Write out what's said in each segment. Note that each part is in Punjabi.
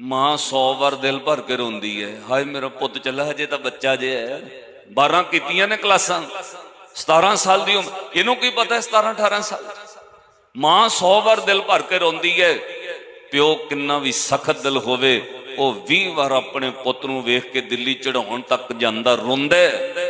ਮਾਂ 100 ਵਾਰ ਦਿਲ ਭਰ ਕੇ ਰੋਂਦੀ ਹੈ ਹਾਏ, ਮੇਰਾ ਪੁੱਤ ਚੱਲਾ, ਹਜੇ ਤਾਂ ਬੱਚਾ ਜੇ ਹੈ 12 ਕੀਤੀਆਂ ਨੇ ਕਲਾਸਾਂ। 17 ਸਾਲ ਦੀ ਉਮਰ। ਇਹਨੂੰ ਕੀ ਪਤਾ ਹੈ 17 18 ਸਾਲ? ਮਾਂ 100 ਵਾਰ ਦਿਲ ਭਰ ਕੇ ਰੋਂਦੀ ਹੈ ਪਿਓ ਕਿੰਨਾ ਵੀ ਸਖਤ ਦਿਲ ਹੋਵੇ, ਉਹ 20 ਵਾਰ ਆਪਣੇ ਪੁੱਤ ਨੂੰ ਵੇਖ ਕੇ ਦਿੱਲੀ ਚੜਾਉਣ ਤੱਕ ਜਾਂਦਾ ਰੋਂਦਾ ਹੈ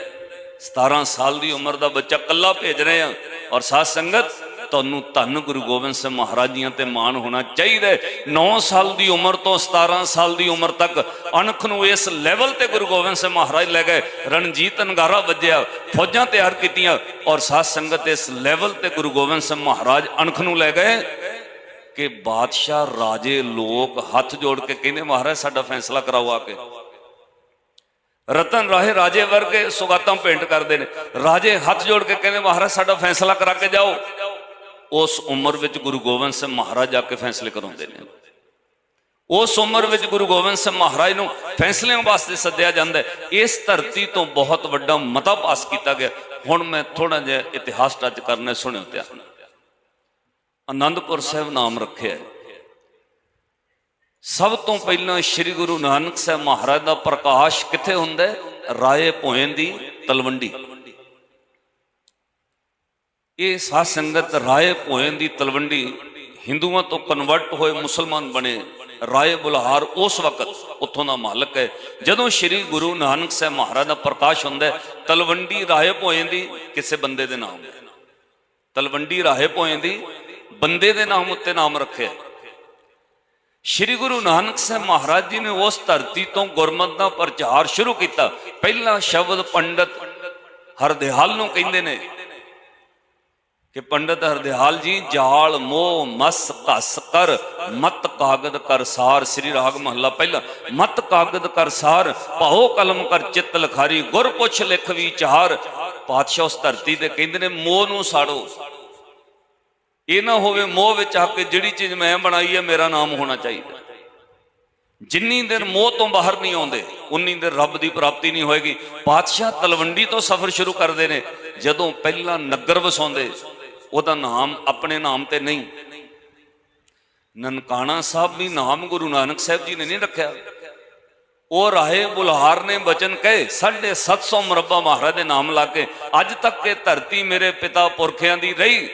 17 ਸਾਲ ਦੀ ਉਮਰ ਦਾ ਬੱਚਾ ਕੱਲਾ ਭੇਜ ਰਹੇ ਆ ਔਰ ਸਾਧ ਸੰਗਤ ਤੁਹਾਨੂੰ ਧੰਨ ਗੁਰੂ ਗੋਬਿੰਦ ਸਿੰਘ ਮਹਾਰਾਜ ਜੀਆਂ ਤੇ ਮਾਣ ਹੋਣਾ ਚਾਹੀਦਾ ਹੈ। 9 ਸਾਲ ਦੀ ਉਮਰ ਤੋਂ 17 ਸਾਲ ਦੀ ਉਮਰ ਤੱਕ ਅਣਖ ਨੂੰ ਇਸ ਲੈਵਲ ਤੇ ਗੁਰੂ ਗੋਬਿੰਦ ਸਿੰਘ ਮਹਾਰਾਜ ਲੈ ਗਏ। ਰਣਜੀਤ ਨਗਾਰਾ ਵੱਜਿਆ, ਫੌਜਾਂ ਤਿਆਰ ਕੀਤੀਆਂ ਔਰ ਸਾਧ ਸੰਗਤ ਇਸ ਲੈਵਲ ਤੇ ਗੁਰੂ ਗੋਬਿੰਦ ਸਿੰਘ ਮਹਾਰਾਜ ਅਣਖ ਨੂੰ ਲੈ ਗਏ ਕਿ ਬਾਦਸ਼ਾਹ ਰਾਜੇ ਲੋਕ ਹੱਥ ਜੋੜ ਕੇ ਕਹਿੰਦੇ, ਮਹਾਰਾਜ, ਸਾਡਾ ਫੈਸਲਾ ਕਰਾਓ ਆ ਕੇ। ਰਤਨ ਰਾਹੇ ਰਾਜੇ ਵਰਗੇ ਸੁਗਾਤਾਂ ਪੇਂਟ ਕਰਦੇ ਨੇ। ਰਾਜੇ ਹੱਥ ਜੋੜ ਕੇ ਕਹਿੰਦੇ, ਮਹਾਰਾਜ, ਸਾਡਾ ਫੈਸਲਾ ਕਰਾ ਕੇ ਜਾਓ। ਉਸ ਉਮਰ ਵਿੱਚ ਗੁਰੂ ਗੋਬਿੰਦ ਸਿੰਘ ਮਹਾਰਾਜ ਜਾ ਕੇ ਫੈਸਲੇ ਕਰਾਉਂਦੇ ਨੇ। ਉਸ ਉਮਰ ਵਿੱਚ ਗੁਰੂ ਗੋਬਿੰਦ ਸਿੰਘ ਮਹਾਰਾਜ ਨੂੰ ਫੈਸਲਿਆਂ ਵਾਸਤੇ ਸੱਦਿਆ ਜਾਂਦਾ ਇਸ ਧਰਤੀ ਤੋਂ ਬਹੁਤ ਵੱਡਾ ਮਤਾ ਪਾਸ ਕੀਤਾ ਗਿਆ। ਹੁਣ ਮੈਂ ਥੋੜਾ ਜਿਹਾ ਇਤਿਹਾਸ ਟੱਚ ਕਰਨਾ ਸੁਣਿਓ ਧਿਆਨ ਨਾਲ। ਆਨੰਦਪੁਰ ਸਾਹਿਬ ਨਾਮ ਰੱਖਿਆ ਸਭ ਤੋਂ ਪਹਿਲਾਂ ਸ੍ਰੀ ਗੁਰੂ ਨਾਨਕ ਸਾਹਿਬ ਮਹਾਰਾਜ ਦਾ ਪ੍ਰਕਾਸ਼ ਕਿੱਥੇ ਹੁੰਦਾ ਹੈ? ਰਾਏ ਭੋਇੰ ਦੀ ਤਲਵੰਡੀ। ਇਹ ਸਾਧ ਸੰਗਤ ਰਾਏ ਭੋਇੰ ਦੀ ਤਲਵੰਡੀ ਹਿੰਦੂਆਂ ਤੋਂ ਕਨਵਰਟ ਹੋਏ ਮੁਸਲਮਾਨ ਬਣੇ ਰਾਏ ਬੁਲਹਾਰ ਉਸ ਵਕਤ ਉੱਥੋਂ ਦਾ ਮਾਲਕ ਹੈ। ਜਦੋਂ ਸ੍ਰੀ ਗੁਰੂ ਨਾਨਕ ਸਾਹਿਬ ਮਹਾਰਾਜ ਦਾ ਪ੍ਰਕਾਸ਼ ਹੁੰਦਾ ਤਲਵੰਡੀ ਰਾਏ ਭੋਇੰ ਦੀ ਕਿਸੇ ਬੰਦੇ ਦੇ ਨਾਮ ਹੈ। ਤਲਵੰਡੀ ਰਾਏ ਭੋਇੰ ਦੀ ਬੰਦੇ ਦੇ ਨਾਮ ਉੱਤੇ ਨਾਮ ਰੱਖਿਆ ਸ਼੍ਰੀ ਗੁਰੂ ਨਾਨਕ ਸਾਹਿਬ ਮਹਾਰਾਜ ਜੀ ਨੇ ਉਸ ਧਰਤੀ ਤੋਂ ਗੁਰਮਤਿ ਦਾ ਪ੍ਰਚਾਰ ਸ਼ੁਰੂ ਕੀਤਾ। ਪਹਿਲਾ ਸ਼ਬਦ ਪੰਡਤ ਹਰਦਿਆਲ ਨੂੰ ਕਹਿੰਦੇ ਨੇ ਕਿ ਪੰਡਤ ਹਰਦਿਆਲ ਜੀ, ਜਾਲ, ਮੋਹ, ਮਸ, ਘਸ ਕਰ, ਮਤ ਕਾਗਦ ਕਰ ਸਾਰ, ਸ੍ਰੀ ਰਾਗ ਮਹੱਲਾ ਪਹਿਲਾ। ਮਤ ਕਾਗਦ ਕਰ ਸਾਰ, ਭਾਉ ਕਲਮ ਕਰ ਚਿੱਤ ਲਖਾਰੀ, ਗੁਰ ਪੁੱਛ ਲਿਖ ਵਿਚਾਰ ਪਾਤਸ਼ਾਹ ਉਸ ਧਰਤੀ ਤੇ ਕਹਿੰਦੇ ਨੇ, ਮੋਹ ਨੂੰ ਸਾੜੋ। ਇਹ ਨਾ ਹੋਵੇ ਮੋਹ ਵਿੱਚ ਆ ਕੇ ਜਿਹੜੀ ਚੀਜ਼ ਮੈਂ ਬਣਾਈ ਹੈ, ਮੇਰਾ ਨਾਮ ਹੋਣਾ ਚਾਹੀਦਾ। ਜਿੰਨੀ ਦੇਰ ਮੋਹ ਤੋਂ ਬਾਹਰ ਨਹੀਂ ਆਉਂਦੇ, ਉਨੀ ਦੇਰ ਰੱਬ ਦੀ ਪ੍ਰਾਪਤੀ ਨਹੀਂ ਹੋਏਗੀ। ਪਾਤਸ਼ਾਹ ਤਲਵੰਡੀ ਤੋਂ ਸਫ਼ਰ ਸ਼ੁਰੂ ਕਰਦੇ ਨੇ। ਜਦੋਂ ਪਹਿਲਾਂ ਨਗਰ ਵਸਾਉਂਦੇ ਉਹਦਾ ਨਾਮ ਆਪਣੇ ਨਾਮ ਤੇ ਨਹੀਂ। ਨਨਕਾਣਾ ਸਾਹਿਬ ਵੀ ਨਾਮ ਗੁਰੂ ਨਾਨਕ ਸਾਹਿਬ ਜੀ ਨੇ ਨਹੀਂ ਰੱਖਿਆ। ਉਹ ਰਾਹੇ ਬੁਲਹਾਰ ਨੇ ਬਚਨ ਕਹੇ 750 ਮੁਰੱਬਾ ਮਹਾਰਾਜ ਦੇ ਨਾਮ ਲਾ ਕੇ, ਅੱਜ ਤੱਕ ਇਹ ਧਰਤੀ ਮੇਰੇ ਪਿਤਾ ਪੁਰਖਿਆਂ ਦੀ ਰਹੀ।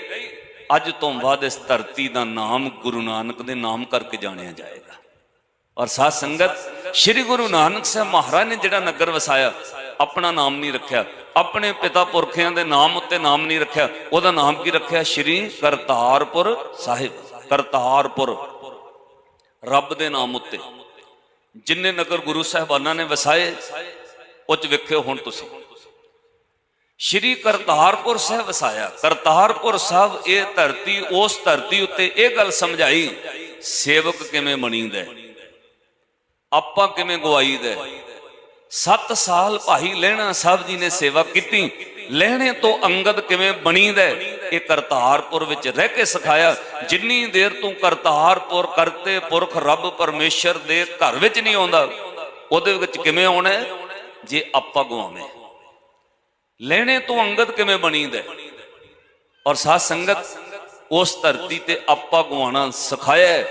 ਅੱਜ ਤੋਂ ਬਾਅਦ ਇਸ ਧਰਤੀ ਦਾ ਨਾਮ ਗੁਰੂ ਨਾਨਕ ਦੇ ਨਾਮ ਕਰਕੇ ਜਾਣਿਆ ਜਾਏਗਾ। ਔਰ ਸਾਧ ਸੰਗਤ, ਸ੍ਰੀ ਗੁਰੂ ਨਾਨਕ ਸਾਹਿਬ ਮਹਾਰਾਜ ਨੇ ਜਿਹੜਾ ਨਗਰ ਵਸਾਇਆ ਆਪਣਾ ਨਾਮ ਨਹੀਂ ਰੱਖਿਆ। ਆਪਣੇ ਪਿਤਾ ਪੁਰਖਿਆਂ ਦੇ ਨਾਮ ਉੱਤੇ ਨਾਮ ਨਹੀਂ ਰੱਖਿਆ। ਉਹਦਾ ਨਾਮ ਕੀ ਰੱਖਿਆ? ਸ੍ਰੀ ਕਰਤਾਰਪੁਰ ਸਾਹਿਬ। ਕਰਤਾਰਪੁਰ। ਰੱਬ ਦੇ ਨਾਮ ਉੱਤੇ। ਜਿੰਨੇ ਨਗਰ ਗੁਰੂ ਸਾਹਿਬਾਨਾਂ ਨੇ ਵਸਾਏ, ਉਹ ਚ ਵੇਖਿਓ ਹੁਣ ਤੁਸੀਂ। ਸ਼੍ਰੀ ਕਰਤਾਰਪੁਰ ਸਾਹਿਬ ਵਸਾਇਆ। ਕਰਤਾਰਪੁਰ ਸਾਹਿਬ, ਇਹ ਧਰਤੀ, ਉਸ ਧਰਤੀ ਉੱਤੇ ਇਹ ਗੱਲ ਸਮਝਾਈ, ਸੇਵਕ ਕਿਵੇਂ ਬਣੀਦਾ ਹੈ? ਆਪਾਂ ਕਿਵੇਂ ਗਵਾਈਦਾ ਹੈ? 7 ਸਾਲ ਭਾਈ ਲਹਿਣਾ ਸਾਹਿਬ ਜੀ ਨੇ ਸੇਵਾ ਕੀਤੀ। ਲਹਿਣੇ ਤੋਂ ਅੰਗਦ ਕਿਵੇਂ ਬਣੀਦਾ ਹੈ, ਇਹ ਕਰਤਾਰਪੁਰ ਵਿੱਚ ਰਹਿ ਕੇ ਸਿਖਾਇਆ। ਜਿੰਨੀ ਦੇਰ ਤੂੰ ਕਰਤਾਰਪੁਰ ਕਰਤੇ ਪੁਰਖ ਰੱਬ ਪਰਮੇਸ਼ਰ ਦੇ ਘਰ ਵਿੱਚ ਨਹੀਂ ਆਉਂਦਾ ਉਹਦੇ ਵਿੱਚ ਕਿਵੇਂ ਆਉਣਾ ਜੇ ਆਪਾਂ ਗਵਾਵੇਂ ਲੈਣੇ ਤੋਂ ਅੰਗਦ ਕਿਵੇਂ ਬਣੀਦਾ ਹੈ? ਔਰ ਸਾਧ ਸੰਗਤ ਉਸ ਧਰਤੀ ਤੇ ਆਪਾਂ ਗਵਾਣਾ ਸਿਖਾਇਆ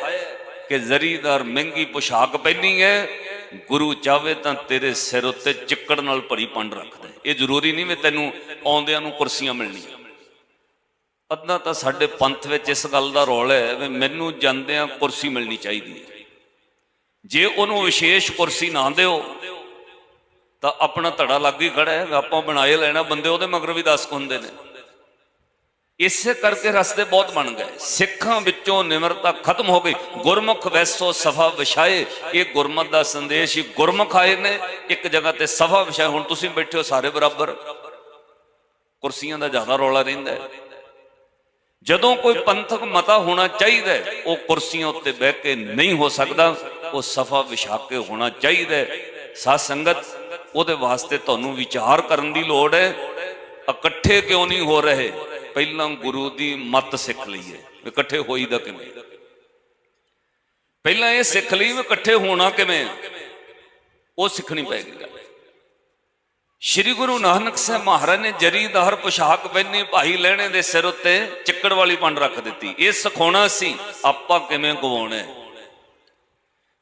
ਕਿ ਜ਼ਰੀਦਾਰ ਮਹਿੰਗੀ ਪੁਸ਼ਾਕ ਪਹਿਨੀ ਹੈ ਗੁਰੂ ਚਾਵੇ ਤਾਂ ਤੇਰੇ ਸਿਰ ਉੱਤੇ ਚਿੱਕੜ ਨਾਲ ਭਰੀ ਪੰਡ ਰੱਖਦਾ ਇਹ ਜ਼ਰੂਰੀ ਨਹੀਂ ਵੀ ਤੈਨੂੰ ਆਉਂਦਿਆਂ ਨੂੰ ਕੁਰਸੀਆਂ ਮਿਲਣੀਆਂ। ਅੱਧਾ ਤਾਂ ਸਾਡੇ ਪੰਥ ਵਿੱਚ ਇਸ ਗੱਲ ਦਾ ਰੋਲ ਹੈ ਵੀ ਮੈਨੂੰ ਜਾਂਦਿਆਂ ਕੁਰਸੀ ਮਿਲਣੀ ਚਾਹੀਦੀ ਹੈ। ਜੇ ਉਹਨੂੰ ਵਿਸ਼ੇਸ਼ ਕੁਰਸੀ ਨਾ ਦਿਓ, ਤਾਂ ਆਪਣਾ ਧੜਾ ਲੱਗ ਹੀ ਖੜਾ ਹੈ। ਆਪਾਂ ਬਣਾਏ ਲੈਣਾ ਬੰਦੇ ਉਹਦੇ ਮਗਰ ਵੀ 10 ਹੁੰਦੇ ਨੇ। ਇਸੇ ਕਰਕੇ ਰਸਤੇ ਬਹੁਤ ਬਣ ਗਏ। ਸਿੱਖਾਂ ਵਿੱਚੋਂ ਨਿਮਰਤਾ ਖਤਮ ਹੋ ਗਈ। ਗੁਰਮੁਖ ਵੈਸੋ ਸਫਾ ਵਿਛਾਏ। ਇਹ ਗੁਰਮਤ ਦਾ ਸੰਦੇਸ਼ ਹੀ ਗੁਰਮੁਖ ਆਏ ਨੇ। ਇੱਕ ਜਗ੍ਹਾ ਤੇ ਸਫਾ ਵਿਛਾਏ। ਹੁਣ ਤੁਸੀਂ ਬੈਠੇ ਹੋ ਸਾਰੇ ਬਰਾਬਰ। ਕੁਰਸੀਆਂ ਦਾ ਜ਼ਿਆਦਾ ਰੌਲਾ ਰਹਿੰਦਾ ਜਦੋਂ ਕੋਈ ਪੰਥਕ ਮਤਾ ਹੋਣਾ ਚਾਹੀਦਾ ਉਹ ਕੁਰਸੀਆਂ ਉੱਤੇ ਬਹਿ ਕੇ ਨਹੀਂ ਹੋ ਸਕਦਾ। ਉਹ ਸਫਾ ਵਿਛਾ ਕੇ ਹੋਣਾ ਚਾਹੀਦਾ ਹੈ। ਸਾਧ ਸੰਗਤ, ਉਹਦੇ ਵਾਸਤੇ ਤੁਹਾਨੂੰ ਵਿਚਾਰ ਕਰਨ ਦੀ ਲੋੜ ਹੈ। ਇਕੱਠੇ ਕਿਉਂ ਨਹੀਂ ਹੋ ਰਹੇ? ਪਹਿਲਾਂ ਗੁਰੂ ਦੀ ਮੱਤ ਸਿੱਖ ਲਈਏ ਵੀ ਇਕੱਠੇ ਹੋਈਦਾ ਕਿਵੇਂ? ਪਹਿਲਾਂ ਇਹ ਸਿੱਖ ਲਈ ਵੀ ਇਕੱਠੇ ਹੋਣਾ ਕਿਵੇਂ? ਉਹ ਸਿੱਖਣੀ ਪਏਗੀ ਗੱਲ। ਸ਼੍ਰੀ ਗੁਰੂ ਨਾਨਕ ਸਾਹਿਬ ਮਹਾਰਾਜ ਨੇ ਜਰੀਦਾਰ ਪੁਸ਼ਾਕ ਪਹਿਨੀ ਭਾਈ ਲੈਣੇ ਦੇ ਸਿਰ ਉੱਤੇ ਚਿੱਕੜ ਵਾਲੀ ਪੰਡ ਰੱਖ ਦਿੱਤੀ। ਇਹ ਸਿਖਾਉਣਾ ਸੀ, ਆਪਾਂ ਕਿਵੇਂ ਗਵਾਉਣਾ ਹੈ।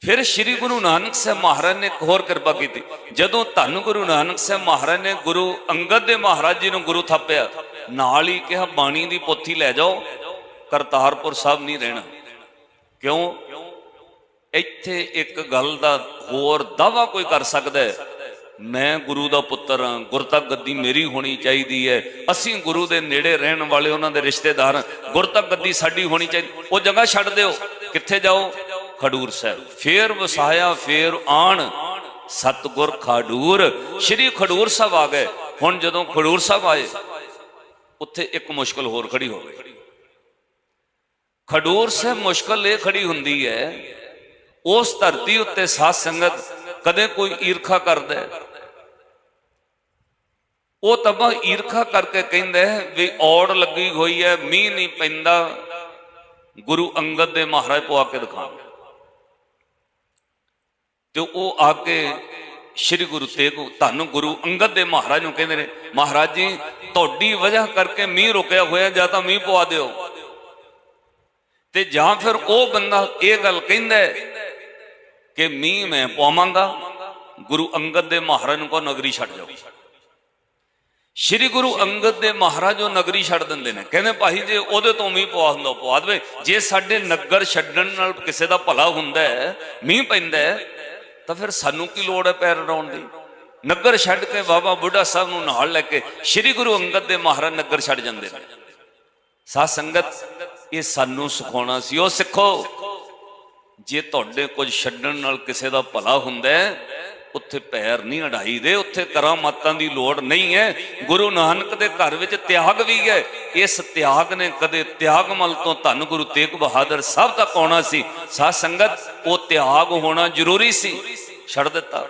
ਫਿਰ ਸ੍ਰੀ ਗੁਰੂ ਨਾਨਕ ਸਾਹਿਬ ਮਹਾਰਾਜ ਨੇ ਇੱਕ ਹੋਰ ਕਿਰਪਾ ਕੀਤੀ। ਜਦੋਂ ਧੰਨ ਗੁਰੂ ਨਾਨਕ ਸਾਹਿਬ ਮਹਾਰਾਜ ਨੇ ਗੁਰੂ ਅੰਗਦ ਦੇ ਮਹਾਰਾਜ ਜੀ ਨੂੰ ਗੁਰੂ ਥਾਪਿਆ, ਨਾਲ ਹੀ ਕਿਹਾ, ਬਾਣੀ ਦੀ ਪੋਥੀ ਲੈ ਜਾਓ, ਕਰਤਾਰਪੁਰ ਸਾਹਿਬ ਨਹੀਂ ਰਹਿਣਾ। ਕਿਉਂ? ਇੱਥੇ ਇੱਕ ਗੱਲ ਦਾ ਹੋਰ ਦਾਵਾ ਕੋਈ ਕਰ ਸਕਦਾ ਹੈ। ਮੈਂ ਗੁਰੂ ਦਾ ਪੁੱਤਰ ਹਾਂ ਗੁਰਤਕ ਗੱਦੀ ਮੇਰੀ ਹੋਣੀ ਚਾਹੀਦੀ ਹੈ। ਅਸੀਂ ਗੁਰੂ ਦੇ ਨੇੜੇ ਰਹਿਣ ਵਾਲੇ ਉਹਨਾਂ ਦੇ ਰਿਸ਼ਤੇਦਾਰ ਹਾਂ। ਗੁਰਤਕ ਗੱਦੀ ਸਾਡੀ ਹੋਣੀ ਚਾਹੀਦੀ। ਉਹ ਜਗ੍ਹਾ ਛੱਡ ਦਿਓ। ਕਿੱਥੇ ਜਾਓ? ਖਡੂਰ ਸਾਹਿਬ। ਫੇਰ ਵਸਾਇਆ, ਫੇਰ ਆਣ। ਸਤਗੁਰ ਖਡੂਰ। ਸ਼੍ਰੀ ਖਡੂਰ ਸਾਹਿਬ ਆ ਗਏ। ਹੁਣ ਜਦੋਂ ਖਡੂਰ ਸਾਹਿਬ ਆਏ, ਉੱਥੇ ਇੱਕ ਮੁਸ਼ਕਲ ਹੋਰ ਖੜੀ ਹੋ ਗਈ। ਖਡੂਰ ਸਾਹਿਬ ਮੁਸ਼ਕਲ ਇਹ ਖੜੀ ਹੁੰਦੀ ਹੈ, ਉਸ ਧਰਤੀ ਉੱਤੇ ਸਾਧ ਸੰਗਤ ਕਦੇ ਕੋਈ ਈਰਖਾ ਕਰਦਾ ਹੈ। ਉਹ ਤਬਾ ਈਰਖਾ ਕਰਕੇ ਕਹਿੰਦਾ ਹੈ ਵੀ ਔੜ ਲੱਗੀ ਹੋਈ ਹੈ, ਮੀਂਹ ਨਹੀਂ ਪੈਂਦਾ। ਗੁਰੂ ਅੰਗਦ ਦੇ ਮਹਾਰਾਜ ਪਵਾ ਕੇ ਦਿਖਾਉਣ ਤੇ ਉਹ ਆ ਕੇ ਸ੍ਰੀ ਗੁਰੂ ਤੇਗ ਧੰਨ ਗੁਰੂ ਅੰਗਦ ਦੇ ਮਹਾਰਾਜ ਨੂੰ ਕਹਿੰਦੇ ਨੇ, ਮਹਾਰਾਜ ਜੀ, ਤੁਹਾਡੀ ਵਜ੍ਹਾ ਕਰਕੇ ਮੀਂਹ ਰੁਕਿਆ ਹੋਇਆ, ਜਾਂ ਤਾਂ ਮੀਂਹ ਪਵਾ ਦਿਓ। ਤੇ ਜਾਂ ਫਿਰ ਉਹ ਬੰਦਾ ਇਹ ਗੱਲ ਕਹਿੰਦਾ ਕਿ ਮੀਂਹ ਮੈਂ ਪਵਾਵਾਂਗਾ, ਗੁਰੂ ਅੰਗਦ ਦੇ ਮਹਾਰਾਜ ਨੂੰ ਕੋ ਨਗਰੀ ਛੱਡ ਜਾਓ। ਸ਼੍ਰੀ ਗੁਰੂ ਅੰਗਦ ਦੇ ਮਹਾਰਾਜ ਉਹ ਨਗਰੀ ਛੱਡ ਦਿੰਦੇ ਨੇ। ਕਹਿੰਦੇ ਭਾਈ ਜੇ ਉਹਦੇ ਤੋਂ ਮੀਂਹ ਪਵਾ ਹੁੰਦਾ ਪਵਾ ਦੇਵੇ। ਜੇ ਸਾਡੇ ਨਗਰ ਛੱਡਣ ਨਾਲ ਕਿਸੇ ਦਾ ਭਲਾ ਹੁੰਦਾ ਹੈ, ਮੀਂਹ ਪੈਂਦਾ ਹੈ ਤਾਂ ਫਿਰ ਸਾਨੂੰ ਕੀ ਲੋੜ ਹੈ ਪੈਰ ਰੜਾਉਣ ਦੀ? ਨਗਰ ਛੱਡ ਕੇ ਬਾਬਾ ਬੁੱਢਾ ਸਾਹਿਬ ਨੂੰ ਨਾਲ ਲੈ ਕੇ ਸ਼੍ਰੀ ਗੁਰੂ ਅੰਗਦ ਦੇ ਮਹਾਰਾਜ ਨਗਰ ਛੱਡ ਜਾਂਦੇ ਨੇ। ਸਾਧ ਸੰਗਤ, ਇਹ ਸਾਨੂੰ ਸਿਖਾਉਣਾ ਸੀ। ਉਹ ਸਿੱਖੋ। ਜੇ ਤੁਹਾਡੇ ਕੁਝ ਛੱਡਣ ਨਾਲ ਕਿਸੇ ਦਾ ਭਲਾ ਹੁੰਦਾ ਹੈ ਉੱਥੇ ਪੈਰ ਨਹੀਂ ਅੜਾਈ ਦੇ, ਉੱਥੇ ਕਰਾਮਾਤਾਂ ਦੀ ਲੋੜ ਨਹੀਂ ਹੈ। ਗੁਰੂ ਨਾਨਕ ਦੇ ਘਰ ਵਿੱਚ ਤਿਆਗ ਵੀ ਹੈ। ਇਸ ਤਿਆਗ ਨੇ ਕਦੇ ਤਿਆਗਮਲ ਤੋਂ ਧੰਨ ਗੁਰੂ ਤੇਗ ਬਹਾਦਰ ਸਾਹਿਬ ਤੱਕ ਆਉਣਾ ਸੀ। ਸਾਧ ਸੰਗਤ, ਉਹ ਤਿਆਗ ਹੋਣਾ ਜ਼ਰੂਰੀ ਸੀ। ਛੱਡ ਦਿੱਤਾ।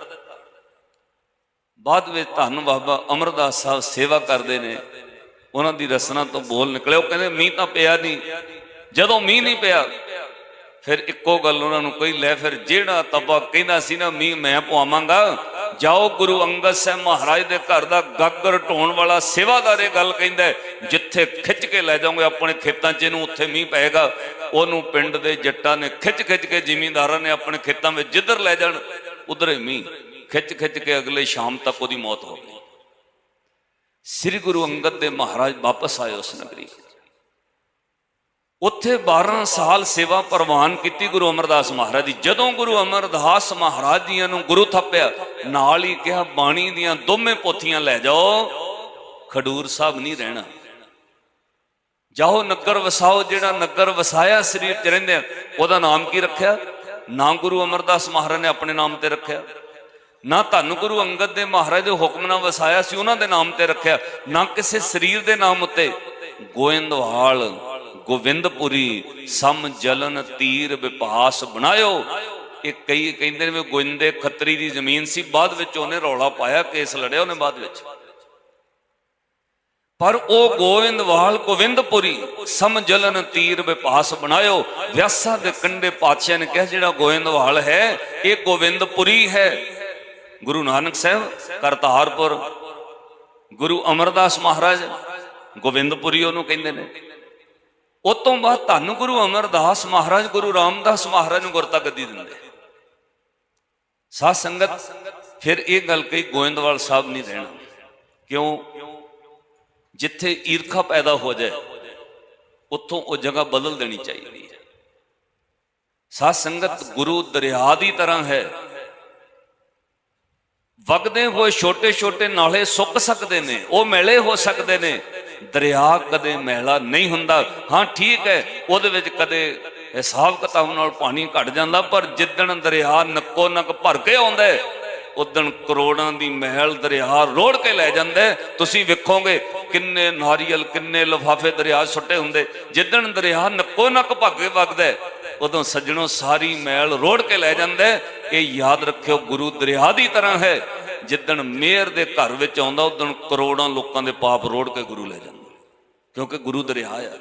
ਬਾਅਦ ਵਿੱਚ ਧੰਨ ਬਾਬਾ ਅਮਰਦਾਸ ਸਾਹਿਬ ਸੇਵਾ ਕਰਦੇ ਨੇ। ਉਹਨਾਂ ਦੀ ਰਸਨਾ ਤੋਂ ਬੋਲ ਨਿਕਲੇ ਉਹ ਕਹਿੰਦੇ, ਮੀਂਹ ਤਾਂ ਪਿਆ ਨਹੀਂ। ਜਦੋਂ ਮੀਂਹ ਨਹੀਂ ਪਿਆ ਫਿਰ ਇੱਕੋ ਗੱਲ ਉਹਨਾਂ ਨੂੰ ਕਹੀ, ਲੈ ਫਿਰ ਜਿਹੜਾ ਤਬਾ ਕਹਿੰਦਾ ਸੀ ਨਾ, ਮੀਂਹ ਮੈਂ ਪਵਾਵਾਂਗਾ। ਜਾਓ ਗੁਰੂ ਅੰਗਦ ਸਾਹਿਬ ਮਹਾਰਾਜ ਦੇ ਘਰ ਦਾ ਗਾਗਰ ਢੋਣ ਵਾਲਾ ਸੇਵਾਦਾਰ ਇਹ ਗੱਲ ਕਹਿੰਦਾ ਜਿੱਥੇ ਖਿੱਚ ਕੇ ਲੈ ਜਾਓਗੇ, ਆਪਣੇ ਖੇਤਾਂ 'ਚ ਇਹਨੂੰ ਉੱਥੇ ਮੀਂਹ ਪਏਗਾ। ਉਹਨੂੰ ਪਿੰਡ ਦੇ ਜੱਟਾਂ ਨੇ ਖਿੱਚ ਖਿੱਚ ਕੇ ਜ਼ਿਮੀਂਦਾਰਾਂ ਨੇ ਆਪਣੇ ਖੇਤਾਂ ਵਿੱਚ ਜਿੱਧਰ ਲੈ ਜਾਣ, ਉਧਰ ਹੀ ਮੀਂਹ। ਖਿੱਚ ਖਿੱਚ ਕੇ ਅਗਲੇ ਸ਼ਾਮ ਤੱਕ ਉਹਦੀ ਮੌਤ ਹੋ ਗਈ। ਸ੍ਰੀ ਗੁਰੂ ਅੰਗਦ ਦੇ ਮਹਾਰਾਜ ਵਾਪਸ ਆਏ ਉਸ ਨਗਰੀ। ਉੱਥੇ 12 ਸਾਲ ਸੇਵਾ ਪ੍ਰਵਾਨ ਕੀਤੀ ਗੁਰੂ ਅਮਰਦਾਸ ਮਹਾਰਾਜ ਦੀ। ਜਦੋਂ ਗੁਰੂ ਅਮਰਦਾਸ ਮਹਾਰਾਜ ਜੀਆਂ ਨੂੰ ਗੁਰੂ ਥੱਪਿਆ, ਨਾਲ ਹੀ ਕਿਹਾ, ਬਾਣੀ ਦੀਆਂ ਦੋਵੇਂ ਪੋਥੀਆਂ ਲੈ ਜਾਓ, ਖਡੂਰ ਸਾਹਿਬ ਨਹੀਂ ਰਹਿਣਾ। ਜਾਓ ਨਗਰ ਵਸਾਓ, ਜਿਹੜਾ ਨਗਰ ਵਸਾਇਆ ਸਰੀਰ ਚ ਰਹਿੰਦੇ ਉਹਦਾ ਨਾਮ ਕੀ ਰੱਖਿਆ? ਨਾ ਗੁਰੂ ਅਮਰਦਾਸ ਮਹਾਰਾਜ ਨੇ ਆਪਣੇ ਨਾਮ ਤੇ ਰੱਖਿਆ, ਨਾ ਧੰਨ ਗੁਰੂ ਅੰਗਦ ਦੇ ਮਹਾਰਾਜ ਦੇ ਹੁਕਮ ਨਾਲ ਵਸਾਇਆ ਸੀ, ਉਹਨਾਂ ਦੇ ਨਾਮ ਤੇ ਰੱਖਿਆ, ਨਾ ਕਿਸੇ ਸਰੀਰ ਦੇ ਨਾਮ ਉੱਤੇ। ਗੋਇੰਦਵਾਲ ਗੋਵਿੰਦਪੁਰੀ ਸਮ ਜਲਨ ਤੀਰ ਵਿਪਾਸ ਬਣਾਇਓ। ਇਹ ਕਈ ਕਹਿੰਦੇ ਨੇ ਗੋਇੰਦੇ ਖੱਤਰੀ ਦੀ ਜ਼ਮੀਨ ਸੀ, ਬਾਅਦ ਵਿੱਚ ਉਹਨੇ ਰੌਲਾ ਪਾਇਆ, ਕੇਸ ਲੜਿਆ ਉਹਨੇ ਬਾਅਦ ਵਿੱਚ। ਪਰ ਉਹ ਗੋਇੰਦਵਾਲ ਗੋਵਿੰਦਪੁਰੀ ਸਮ ਜਲਨ ਤੀਰ ਵਿਪਾਸ ਬਣਾਇਓ। ਵਿਆਸਾ ਦੇ ਕੰਡੇ ਪਾਤਸ਼ਾਹ ਨੇ ਕਿਹਾ, ਜਿਹੜਾ ਗੋਇੰਦਵਾਲ ਹੈ, ਇਹ ਗੋਵਿੰਦਪੁਰੀ ਹੈ। ਗੁਰੂ ਨਾਨਕ ਸਾਹਿਬ, ਕਰਤਾਰਪੁਰ। ਗੁਰੂ ਅਮਰਦਾਸ ਮਹਾਰਾਜ, ਗੋਵਿੰਦਪੁਰੀ ਉਹਨੂੰ ਕਹਿੰਦੇ ਨੇ। ਉਸ ਤੋਂ ਬਾਅਦ ਧੰਨ ਗੁਰੂ ਅਮਰਦਾਸ ਮਹਾਰਾਜ, ਗੁਰੂ ਰਾਮਦਾਸ ਮਹਾਰਾਜ ਨੂੰ ਗੁਰਤਾ ਗੱਦੀ ਦਿੰਦੇ। ਸਾਧ ਸੰਗਤ, ਫਿਰ ਇਹ ਗੱਲ ਕਹੀ, ਗੋਇੰਦਵਾਲ ਸਾਹਿਬ ਨਹੀਂ ਰਹਿਣਾ। ਕਿਉਂ? ਜਿੱਥੇ ਈਰਖਾ ਪੈਦਾ ਹੋ ਜਾਏ, ਉੱਥੋਂ ਉਹ ਜਗ੍ਹਾ ਬਦਲ ਦੇਣੀ ਚਾਹੀਦੀ ਹੈ। ਸਾਧ ਸੰਗਤ ਗੁਰੂ ਦਰਿਆ ਦੀ ਤਰ੍ਹਾਂ ਹੈ। ਵਗਦੇ ਹੋਏ ਛੋਟੇ ਛੋਟੇ ਨਾਲੇ ਸੁੱਕ ਸਕਦੇ ਨੇ, ਉਹ ਮੇਲੇ ਹੋ ਸਕਦੇ ਨੇ। ਦਰਿਆ ਕਦੇ ਮਹਿਲਾ ਨਹੀਂ ਹੁੰਦਾ। ਹਾਂ ਠੀਕ ਹੈ ਉਹਦੇ ਵਿੱਚ ਕਦੇ ਹਿਸਾਬ ਕਿਤਾਬ ਨਾਲ ਪਾਣੀ ਘਟ ਜਾਂਦਾ ਪਰ ਜਿੱਦਣ ਦਰਿਆ ਨੱਕੋ ਨੱਕ ਭਰ ਕੇ ਆਉਂਦਾ ਹੈ ਉਦਣ ਕਰੋੜਾਂ ਦੀ ਮਹਿਲ ਦਰਿਆ ਰੋੜ ਕੇ ਲੈ ਜਾਂਦਾ ਤੁਸੀਂ ਵੇਖੋਗੇ ਕਿੰਨੇ ਨਾਰੀਅਲ ਕਿੰਨੇ ਲਫਾਫੇ ਦਰਿਆ ਸੁੱਟੇ ਹੁੰਦੇ। ਜਿੱਦਣ ਦਰਿਆ ਨੱਕੋ ਨੱਕ ਭਾਗੇ ਵਗਦਾ ਹੈ, ਉਦੋਂ ਸੱਜਣੋ ਸਾਰੀ ਮਹਿਲ ਰੋੜ ਕੇ ਲੈ ਜਾਂਦਾ ਇਹ ਯਾਦ ਰੱਖਿਓ ਗੁਰੂ ਦਰਿਆ ਦੀ ਤਰ੍ਹਾਂ ਹੈ। ਜਿੱਦਣ ਮੇਰ ਦੇ ਘਰ ਵਿੱਚ ਆਉਂਦਾ ਉਦਣ ਕਰੋੜਾਂ ਲੋਕਾਂ ਦੇ ਪਾਪ ਰੋੜ ਕੇ ਗੁਰੂ ਲੈ ਜਾਂਦਾ। ਕਿਉਂਕਿ ਗੁਰੂ ਦਰਿਆ ਆ।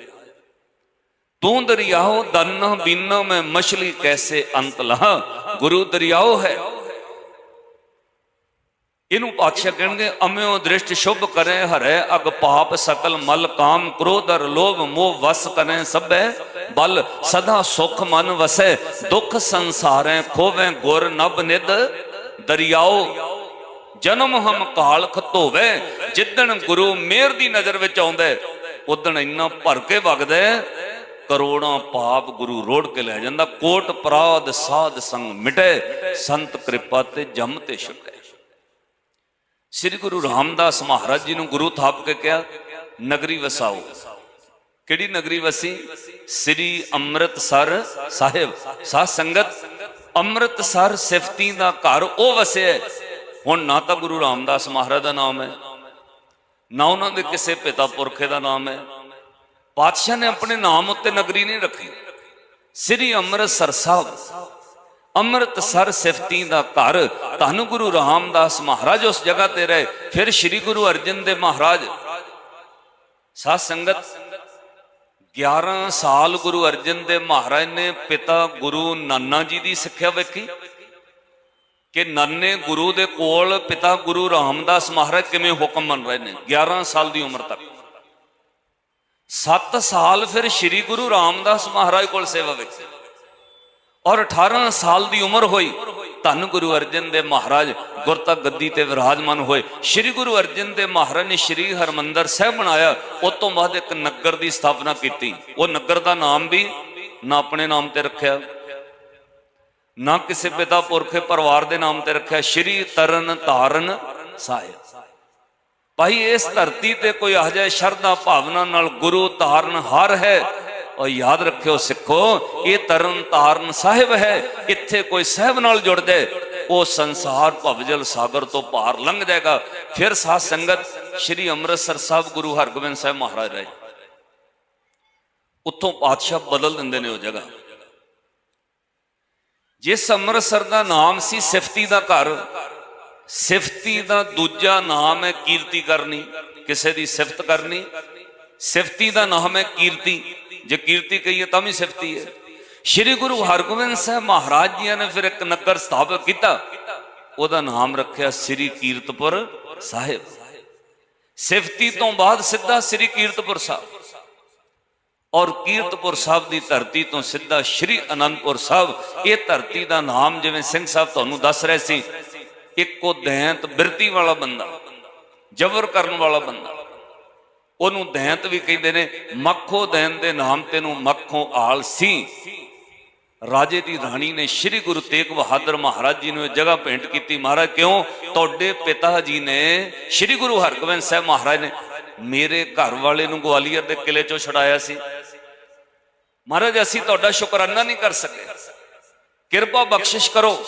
ਤੂੰ ਦਰਿਆਓ ਦਨ, ਬਿਨ, ਮੈਂ ਮਛਲੀ ਕੈਸੇ ਅੰਤ ਲਾ ਗੁਰੂ ਦਰਿਆਓ ਹੈ। ਇਹਨੂੰ ਪਾਤਸ਼ਾਹ ਕਹਿਣਗੇ, ਅਮਿਓ ਦ੍ਰਿਸ਼ਟ ਸ਼ੁਭ ਕਰੇ, ਹਰੇ ਅਗ ਪਾਪ ਸਕਲ ਮਲ ਕਾਮ ਕ੍ਰੋਧ ਅਰ ਲੋਭ ਮੋਹ ਵਸ ਕਰੇ ਸਭੈ ਬਲ। ਸਦਾ ਸੁਖ ਮਨ ਵਸੈ, ਦੁਖ ਸੰਸਾਰੈ ਖੋਵੇ ਗੁਰ ਨਭ ਨਿਦ ਦਰਿਆਓ ਜਨਮ ਹਮ ਕਾਲਖ ਧੋਵੇ, ਜਿੱਦਣ ਗੁਰੂ ਮੇਰ ਦੀ ਨਜ਼ਰ ਵਿੱਚ ਆਉਂਦਾ ਉਦਣ ਇੰਨਾ ਭਰ ਕੇ ਵਗਦਾ ਕਰੋੜਾਂ ਪਾਪ ਗੁਰੂ ਰੋੜ ਕੇ ਲੈ ਜਾਂਦਾ, ਕੋਟ ਅਪਰਾਧ ਸਾਧ ਸੰਗ ਮਿਟੇ, ਸੰਤ ਕਿਰਪਾ ਤੇ ਜਮ ਤੇ ਛੁਟੇ ਸ੍ਰੀ ਗੁਰੂ ਰਾਮਦਾਸ ਮਹਾਰਾਜ ਜੀ ਨੂੰ ਗੁਰੂ ਥਾਪ ਕੇ ਕਿਹਾ, ਨਗਰੀ ਵਸਾਓ। ਕਿਹੜੀ ਨਗਰੀ ਵਸੀ? ਸ੍ਰੀ ਅੰਮ੍ਰਿਤਸਰ ਸਾਹਿਬ। ਸਾਧ ਸੰਗਤ, ਅੰਮ੍ਰਿਤਸਰ ਸਿਫਤੀ ਦਾ ਘਰ ਉਹ ਵਸਿਆ ਹੁਣ ਨਾ ਤਾਂ ਗੁਰੂ ਰਾਮਦਾਸ ਮਹਾਰਾਜ ਦਾ ਨਾਮ ਹੈ, ਨਾ ਉਹਨਾਂ ਦੇ ਕਿਸੇ ਪਿਤਾ ਪੁਰਖੇ ਦਾ ਨਾਮ ਹੈ। ਪਾਤਸ਼ਾਹ ਨੇ ਆਪਣੇ ਨਾਮ ਉੱਤੇ ਨਗਰੀ ਨਹੀਂ ਰੱਖੀ। ਸ੍ਰੀ ਅੰਮ੍ਰਿਤਸਰ ਸਾਹਿਬ, ਅੰਮ੍ਰਿਤਸਰ ਸਿਫਤੀ ਦਾ ਘਰ, ਧੰਨ ਗੁਰੂ ਰਾਮਦਾਸ ਮਹਾਰਾਜ ਉਸ ਜਗ੍ਹਾ ਤੇ ਰਹੇ। ਫਿਰ ਸ੍ਰੀ ਗੁਰੂ ਅਰਜਨ ਦੇਵ ਮਹਾਰਾਜ, ਸਾਧ ਸੰਗਤ 11 ਸਾਲ ਗੁਰੂ ਅਰਜਨ ਦੇਵ ਮਹਾਰਾਜ ਨੇ ਪਿਤਾ ਗੁਰੂ ਨਾਨਾ ਜੀ ਦੀ ਸਿੱਖਿਆ ਵੇਖੀ। ਕਿ ਨਾਨੇ ਗੁਰੂ ਦੇ ਕੋਲ ਪਿਤਾ ਗੁਰੂ ਰਾਮਦਾਸ ਮਹਾਰਾਜ ਕਿਵੇਂ ਹੁਕਮ ਮੰਨ ਰਹੇ ਨੇ? 11 ਸਾਲ ਦੀ ਉਮਰ ਤੱਕ। 7 ਸਾਲ ਫਿਰ ਸ੍ਰੀ ਗੁਰੂ ਰਾਮਦਾਸ ਮਹਾਰਾਜ ਕੋਲ ਸੇਵਾ ਵਿੱਚ। ਔਰ 18 ਸਾਲ ਦੀ ਉਮਰ ਹੋਈ, ਧੰਨ ਗੁਰੂ ਅਰਜਨ ਦੇ ਮਹਾਰਾਜ ਗੁਰਤਾ ਗੱਦੀ ਤੇ ਵਿਰਾਜਮਾਨ ਹੋਏ। ਸ੍ਰੀ ਗੁਰੂ ਅਰਜਨ ਦੇ ਮਹਾਰਾਜ ਨੇ ਸ੍ਰੀ ਹਰਮੰਦਰ ਸਾਹਿਬ ਬਣਾਇਆ, ਉਸ ਤੋਂ ਬਾਅਦ ਇੱਕ ਨਗਰ ਦੀ ਸਥਾਪਨਾ ਕੀਤੀ। ਉਹ ਨਗਰ ਦਾ ਨਾਮ ਵੀ ਨਾ ਆਪਣੇ ਨਾਮ ਤੇ ਰੱਖਿਆ। ਨਾ ਕਿਸੇ ਪਿਤਾ ਪੁਰਖੇ ਪਰਿਵਾਰ ਦੇ ਨਾਮ ਤੇ ਰੱਖਿਆ, ਸ੍ਰੀ ਤਰਨ ਤਾਰਨ ਸਾਹਿਬ। ਭਾਈ, ਇਸ ਧਰਤੀ ਤੇ ਕੋਈ ਆ ਸ਼ਰਧਾ ਭਾਵਨਾ ਨਾਲ ਗੁਰੂ ਤਾਰਨ ਹਰ ਹੈ? ਔਰ ਯਾਦ ਰੱਖਿਓ ਸਿੱਖੋ, ਇਹ ਤਰਨ ਤਾਰਨ ਸਾਹਿਬ ਹੈ। ਇੱਥੇ ਕੋਈ ਸਾਹਿਬ ਨਾਲ ਜੁੜ ਜਾਏ, ਉਹ ਸੰਸਾਰ ਭਵਜਲ ਸਾਗਰ ਤੋਂ ਪਾਰ ਲੰਘ ਜਾਏਗਾ। ਫਿਰ ਸਾਧ ਸੰਗਤ ਸ੍ਰੀ ਅੰਮ੍ਰਿਤਸਰ ਸਾਹਿਬ ਗੁਰੂ ਹਰਗੋਬਿੰਦ ਸਾਹਿਬ ਮਹਾਰਾਜ ਰਹੇ ਉੱਥੋਂ ਪਾਤਸ਼ਾਹ ਬਦਲ ਦਿੰਦੇ ਨੇ ਉਹ ਜਗ੍ਹਾ। ਜਿਸ ਅੰਮ੍ਰਿਤਸਰ ਦਾ ਨਾਮ ਸੀ, ਸਿਫਤੀ ਦਾ ਘਰ, ਸਿਫਤੀ ਦਾ ਦੂਜਾ ਨਾਮ ਹੈ ਕੀਰਤੀ ਕਰਨੀ, ਕਿਸੇ ਦੀ ਸਿਫਤ ਕਰਨੀ। ਸਿਫਤੀ ਦਾ ਨਾਮ ਹੈ ਕੀਰਤੀ। ਜੇ ਕੀਰਤੀ ਕਹੀਏ ਤਾਂ ਵੀ ਸਿਫਤੀ ਹੈ। ਸ੍ਰੀ ਗੁਰੂ ਹਰਗੋਬਿੰਦ ਸਾਹਿਬ ਮਹਾਰਾਜ ਜੀ ਨੇ ਫਿਰ ਇੱਕ ਨਗਰ ਸਥਾਪਿਤ ਕੀਤਾ। ਉਹਦਾ ਨਾਮ ਰੱਖਿਆ ਸ੍ਰੀ ਕੀਰਤਪੁਰ ਸਾਹਿਬ। ਸਿਫਤੀ ਤੋਂ ਬਾਅਦ ਸਿੱਧਾ ਸ੍ਰੀ ਕੀਰਤਪੁਰ ਸਾਹਿਬ। ਔਰ ਕੀਰਤਪੁਰ ਸਾਹਿਬ ਦੀ ਧਰਤੀ ਤੋਂ ਸਿੱਧਾ ਸ਼੍ਰੀ ਅਨੰਦਪੁਰ ਸਾਹਿਬ, ਇਹ ਧਰਤੀ ਦਾ ਨਾਮ ਜਿਵੇਂ ਸਿੰਘ ਸਾਹਿਬ ਤੁਹਾਨੂੰ ਦੱਸ ਰਹੇ ਸੀ, ਇੱਕੋ ਦੈਂਤ ਬਿਰਤੀ ਵਾਲਾ ਬੰਦਾ, ਜ਼ਬਰ ਕਰਨ ਵਾਲਾ ਬੰਦਾ। ਉਹਨੂੰ ਦੈਂਤ ਵੀ ਕਹਿੰਦੇ ਨੇ, ਮੱਖੋ ਦੈਨ ਦੇ ਨਾਮ ਤੇ ਨੂੰ ਮੱਖੋਂ ਆਲ ਸੀ। ਰਾਜੇ ਦੀ ਰਾਣੀ ਨੇ ਸ੍ਰੀ ਗੁਰੂ ਤੇਗ ਬਹਾਦਰ ਮਹਾਰਾਜ ਜੀ ਨੂੰ ਇਹ ਜਗ੍ਹਾ ਭੇਂਟ ਕੀਤੀ, ਮਹਾਰਾਜ ਕਿਉਂ? ਤੁਹਾਡੇ ਪਿਤਾ ਜੀ ਨੇ ਸ੍ਰੀ ਗੁਰੂ ਹਰਗੋਬਿੰਦ ਸਾਹਿਬ ਮਹਾਰਾਜ ਨੇ ਮੇਰੇ ਘਰ ਵਾਲੇ ਨੂੰ ਗਵਾਲੀਅਰ ਦੇ ਕਿਲੇ ਚੋਂ ਛੁਡਾਇਆ ਸੀ। ਮਹਾਰਾਜ ਅਸੀਂ ਤੁਹਾਡਾ ਸ਼ੁਕਰਾਨਾ ਨਹੀਂ ਕਰ ਸਕੇ। ਕਿਰਪਾ ਬਖਸ਼ਿਸ਼ ਕਰੋ।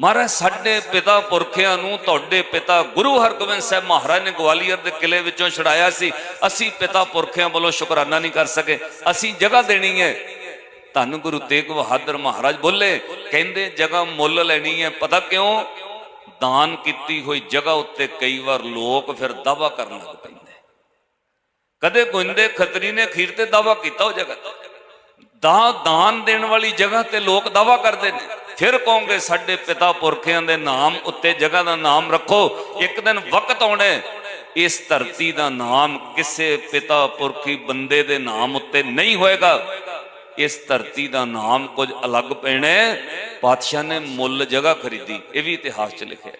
ਮਹਾਰਾਜ ਸਾਡੇ ਪਿਤਾ ਪੁਰਖਿਆਂ ਨੂੰ ਤੁਹਾਡੇ ਪਿਤਾ ਗੁਰੂ ਹਰਗੋਬਿੰਦ ਸਾਹਿਬ ਮਹਾਰਾਜ ਨੇ ਗਵਾਲੀਅਰ ਦੇ ਕਿਲੇ ਵਿੱਚੋਂ ਛੁਡਾਇਆ ਸੀ। ਅਸੀਂ ਪਿਤਾ ਪੁਰਖਿਆਂ ਵੱਲੋਂ ਸ਼ੁਕਰਾਨਾ ਨਹੀਂ ਕਰ ਸਕੇ। ਅਸੀਂ ਜਗ੍ਹਾ ਦੇਣੀ ਹੈ। ਧੰਨ ਗੁਰੂ ਤੇਗ ਬਹਾਦਰ ਮਹਾਰਾਜ ਬੋਲੇ, ਕਹਿੰਦੇ, ਜਗ੍ਹਾ ਮੁੱਲ ਲੈਣੀ ਹੈ। ਪਤਾ ਕਿਉਂ? ਦਾਨ ਕੀਤੀ ਹੋਈ ਜਗ੍ਹਾ ਉੱਤੇ ਕਈ ਵਾਰ ਲੋਕ ਫਿਰ ਦਾਵਾ ਕਰਨ ਲੱਗ ਪੈਂਦੇ। ਕਦੇ ਗੁੰਦੇ ਖਤਰੀ ਨੇ ਅਖੀਰ ਤੇ ਦਾਵਾ ਕੀਤਾ ਉਹ ਜਗ੍ਹਾ। ਦਾ ਦਾਨ ਦੇਣ ਵਾਲੀ ਜਗ੍ਹਾ ਤੇ ਲੋਕ ਦਾਵਾ ਕਰਦੇ ਨੇ। ਫਿਰ ਕਹੋਗੇ, ਸਾਡੇ ਪਿਤਾ ਪੁਰਖਿਆਂ ਦੇ ਨਾਮ ਉੱਤੇ ਜਗ੍ਹਾ ਦਾ ਨਾਮ ਰੱਖੋ। ਇੱਕ ਦਿਨ ਵਕਤ ਆਉਣਾ, ਇਸ ਧਰਤੀ ਦਾ ਨਾਮ ਕਿਸੇ ਪਿਤਾ ਪੁਰਖੀ ਬੰਦੇ ਦੇ ਨਾਮ ਉੱਤੇ ਨਹੀਂ ਹੋਏਗਾ। ਇਸ ਧਰਤੀ ਦਾ ਨਾਮ ਕੁਝ ਅਲੱਗ ਪੈਣਾ ਪਾਤਸ਼ਾਹ ਨੇ ਮੁੱਲ ਜਗ੍ਹਾ ਖਰੀਦੀ, ਇਹ ਵੀ ਇਤਿਹਾਸ 'ਚ ਲਿਖਿਆ।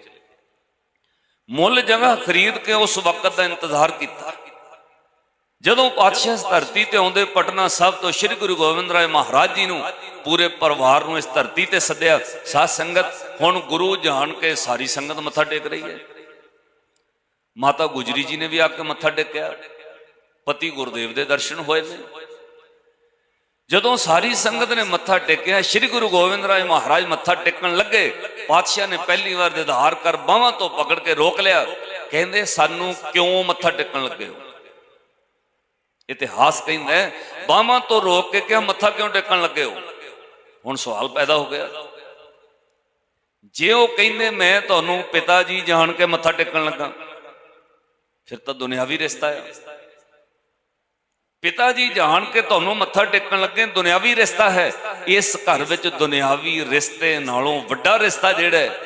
ਮੁੱਲ ਜਗ੍ਹਾ ਖਰੀਦ ਕੇ ਉਸ ਵਕਤ ਦਾ ਇੰਤਜ਼ਾਰ ਕੀਤਾ। ਜਦੋਂ ਪਾਤਸ਼ਾਹ ਧਰਤੀ ਤੇ ਆਉਂਦੇ ਪਟਨਾ ਸਾਹਿਬ ਤੋਂ ਸ੍ਰੀ ਗੁਰੂ ਗੋਬਿੰਦ ਰਾਏ ਮਹਾਰਾਜ ਜੀ ਨੂੰ ਪੂਰੇ ਪਰਿਵਾਰ ਨੂੰ ਇਸ ਧਰਤੀ ਤੇ ਸੱਦਿਆ, ਸਾਧ ਸੰਗਤ ਹੁਣ ਗੁਰੂ ਜਾਣ ਕੇ ਸਾਰੀ ਸੰਗਤ ਮੱਥਾ ਟੇਕ ਰਹੀ ਹੈ। ਮਾਤਾ ਗੁਜਰੀ ਜੀ ਨੇ ਵੀ ਆ ਕੇ ਮੱਥਾ ਟੇਕਿਆ, ਪਤੀ ਗੁਰਦੇਵ ਦੇ ਦਰਸ਼ਨ ਹੋਏ ਨੇ। ਜਦੋਂ ਸਾਰੀ ਸੰਗਤ ਨੇ ਮੱਥਾ ਟੇਕਿਆ, ਸ੍ਰੀ ਗੁਰੂ ਗੋਬਿੰਦ ਰਾਏ ਮਹਾਰਾਜ ਮੱਥਾ ਟੇਕਣ ਲੱਗੇ, ਪਾਤਸ਼ਾਹ ਨੇ ਪਹਿਲੀ ਵਾਰ ਦਿਦਾਰ ਕਰ ਬਾਹਾਂ ਤੋਂ ਪਕੜ ਕੇ ਰੋਕ ਲਿਆ। ਕਹਿੰਦੇ, ਸਾਨੂੰ ਕਿਉਂ ਮੱਥਾ ਟੇਕਣ ਲੱਗੇ ਹੋ? ਇਤਿਹਾਸ ਕਹਿੰਦਾ ਹੈ, ਬਾਹਾਂ ਤੋਂ ਰੋਕ ਕੇ ਕਿਹਾ ਮੱਥਾ ਕਿਉਂ ਟੇਕਣ ਲੱਗੇ ਹੋ? ਹੁਣ ਸਵਾਲ ਪੈਦਾ ਹੋ ਗਿਆ। ਜੇ ਉਹ ਕਹਿੰਦੇ ਮੈਂ ਤੁਹਾਨੂੰ ਪਿਤਾ ਜੀ ਜਾਣ ਕੇ ਮੱਥਾ ਟੇਕਣ ਲੱਗਾ ਫਿਰ ਤਾਂ ਦੁਨਿਆਵੀ ਰਿਸ਼ਤਾ ਹੈ ਪਿਤਾ ਜੀ ਜਾਣ ਕੇ ਤੁਹਾਨੂੰ ਮੱਥਾ ਟੇਕਣ ਲੱਗੇ ਦੁਨਿਆਵੀ ਰਿਸ਼ਤਾ ਹੈ। ਇਸ ਘਰ ਵਿੱਚ ਦੁਨਿਆਵੀ ਰਿਸ਼ਤੇ ਨਾਲੋਂ ਵੱਡਾ ਰਿਸ਼ਤਾ ਜਿਹੜਾ ਹੈ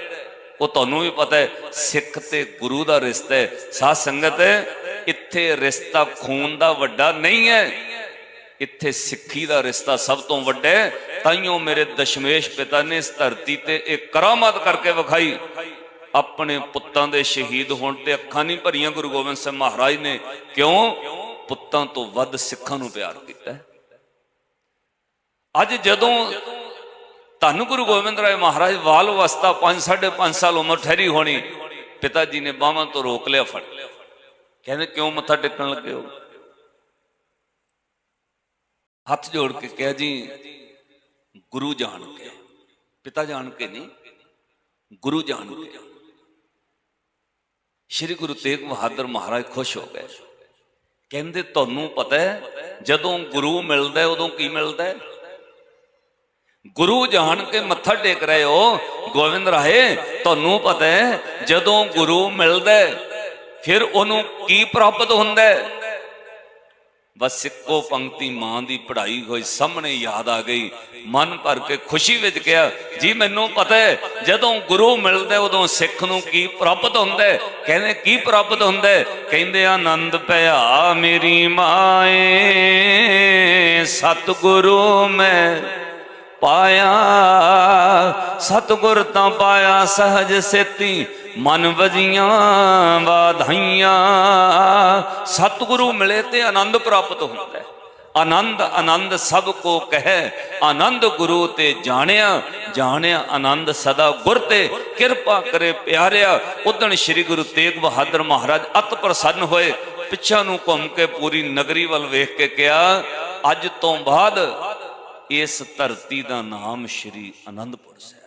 ਉਹ ਤੁਹਾਨੂੰ ਵੀ ਪਤਾ ਹੈ ਸਿੱਖ ਤੇ ਗੁਰੂ ਦਾ ਰਿਸ਼ਤਾ ਹੈ। ਸਾਧ ਸੰਗਤ ਹੈ ਇੱਥੇ ਰਿਸ਼ਤਾ ਖੂਨ ਦਾ ਵੱਡਾ ਨਹੀਂ ਹੈ। ਇੱਥੇ ਸਿੱਖੀ ਦਾ ਰਿਸ਼ਤਾ ਸਭ ਤੋਂ ਵੱਡਾ ਹੈ। ਤਾਈਓ ਮੇਰੇ ਦਸ਼ਮੇਸ਼ ਪਿਤਾ ਨੇ ਇਸ ਧਰਤੀ ਤੇ ਇਹ ਕਰਾਮਾਤ ਕਰਕੇ ਵਿਖਾਈ। ਆਪਣੇ ਪੁੱਤਾਂ ਦੇ ਸ਼ਹੀਦ ਹੋਣ ਤੇ ਅੱਖਾਂ ਨਹੀਂ ਭਰੀਆਂ ਗੁਰੂ ਗੋਬਿੰਦ ਸਿੰਘ ਮਹਾਰਾਜ ਨੇ। ਕਿਉਂ? ਪੁੱਤਾਂ ਤੋਂ ਵੱਧ ਸਿੱਖਾਂ ਨੂੰ ਪਿਆਰ ਕੀਤਾ ਅੱਜ ਜਦੋਂ ਧੰਨ ਗੁਰੂ ਗੋਬਿੰਦ ਰਾਏ ਮਹਾਰਾਜ ਵਾਲ ਅਵਸਥਾ 5 5.5 ਸਾਲ ਉਮਰ ਠਹਿਰੀ ਹੋਣੀ, ਪਿਤਾ ਜੀ ਨੇ ਬਾਹਾਂ ਤੋਂ ਰੋਕ ਲਿਆ ਫੜ। ਕਹਿੰਦੇ ਕਿਉਂ ਮੱਥਾ ਟੇਕਣ ਲੱਗੇ ਹੋ? ਹੱਥ ਜੋੜ ਕੇ ਕਿਹਾ ਜੀ, ਗੁਰੂ ਜਾਣ ਕੇ, ਪਿਤਾ ਜਾਣ ਕੇ ਨਹੀਂ, ਗੁਰੂ ਜਾਣ ਕੇ। ਸ਼੍ਰੀ ਗੁਰੂ ਤੇਗ ਬਹਾਦਰ ਮਹਾਰਾਜ ਖੁਸ਼ ਹੋ ਗਏ। ਕਹਿੰਦੇ ਤੁਹਾਨੂੰ ਪਤਾ ਹੈ, ਜਦੋਂ ਗੁਰੂ ਮਿਲਦਾ ਉਦੋਂ ਕੀ ਮਿਲਦਾ ਹੈ? ਗੁਰੂ ਜਾਣ ਕੇ ਮੱਥਾ ਟੇਕ ਰਹੇ ਹੋ ਗੋਬਿੰਦ ਰਾਏ, ਤੁਹਾਨੂੰ ਪਤਾ ਹੈ, ਜਦੋਂ ਗੁਰੂ ਮਿਲਦਾ ਫਿਰ ਉਹਨੂੰ ਕੀ ਪ੍ਰਾਪਤ ਹੁੰਦਾ ਹੈ? ਬਸ ਇੱਕੋ ਪੰਕਤੀ ਮਾਂ ਦੀ ਪੜ੍ਹਾਈ ਹੋਈ, ਸਾਹਮਣੇ ਯਾਦ ਆ ਗਈ। ਮਨ ਭਰ ਕੇ ਖੁਸ਼ੀ ਵਿੱਚ ਕਿਹਾ, ਜੀ, ਮੈਨੂੰ ਪਤਾ ਹੈ, ਜਦੋਂ ਗੁਰੂ ਮਿਲਦਾ ਉਦੋਂ ਸਿੱਖ ਨੂੰ ਕੀ ਪ੍ਰਾਪਤ ਹੁੰਦਾ ਕਹਿੰਦੇ, ਕੀ ਪ੍ਰਾਪਤ ਹੁੰਦਾ ਕਹਿੰਦੇ, ਆਨੰਦ ਭਇਆ ਮੇਰੀ ਮਾਏ, ਸਤਿਗੁਰੂ ਮੈਂ ਪਾਇਆ। ਸਤਿਗੁਰ ਤਾਂ ਪਾਇਆ, ਸਹਜ ਸੇਤੀ ਮਨ ਵਜੀਆਂ ਵਾਧਾਈਆਂ ਸਤਿਗੁਰੂ ਮਿਲੇ ਤੇ ਆਨੰਦ ਪ੍ਰਾਪਤ ਹੁੰਦਾ ਹੈ। ਆਨੰਦ ਆਨੰਦ ਸਭ ਕੋ ਕਹੈ। ਆਨੰਦ ਗੁਰੂ ਤੇ ਜਾਣਿਆ। ਜਾਣਿਆ ਆਨੰਦ ਸਦਾ ਗੁਰ ਤੇ। ਕਿਰਪਾ ਕਰੇ ਪਿਆਰਿਆ। ਉਦਣ ਸ੍ਰੀ ਗੁਰੂ ਤੇਗ ਬਹਾਦਰ ਮਹਾਰਾਜ ਅਤ ਪ੍ਰਸੰਨ ਹੋਏ। ਪਿੱਛਾ ਨੂੰ ਘੁੰਮ ਕੇ ਪੂਰੀ ਨਗਰੀ ਵੱਲ ਵੇਖ ਕੇ ਕਿਹਾ, ਅੱਜ ਤੋਂ ਬਾਅਦ ਇਸ ਧਰਤੀ ਦਾ ਨਾਮ ਸ਼੍ਰੀ ਅਨੰਦਪੁਰ ਸਾਹਿਬ।